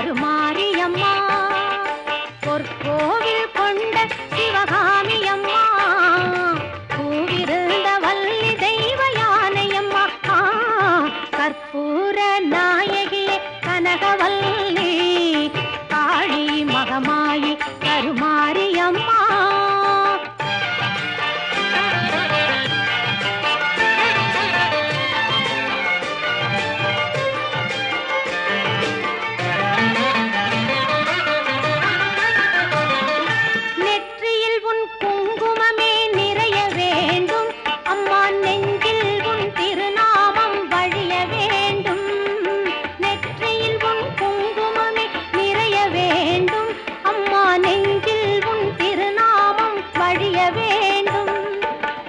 கருமாரியம்மா பொற்கோவில் கொண்ட சிவகாமி அம்மா. பூவிருந்த வள்ளி தெய்வ யானையம்மா கற்பூர நாயகியே கனகவல்லி. காளி மகமாயி கருமாரியம்மா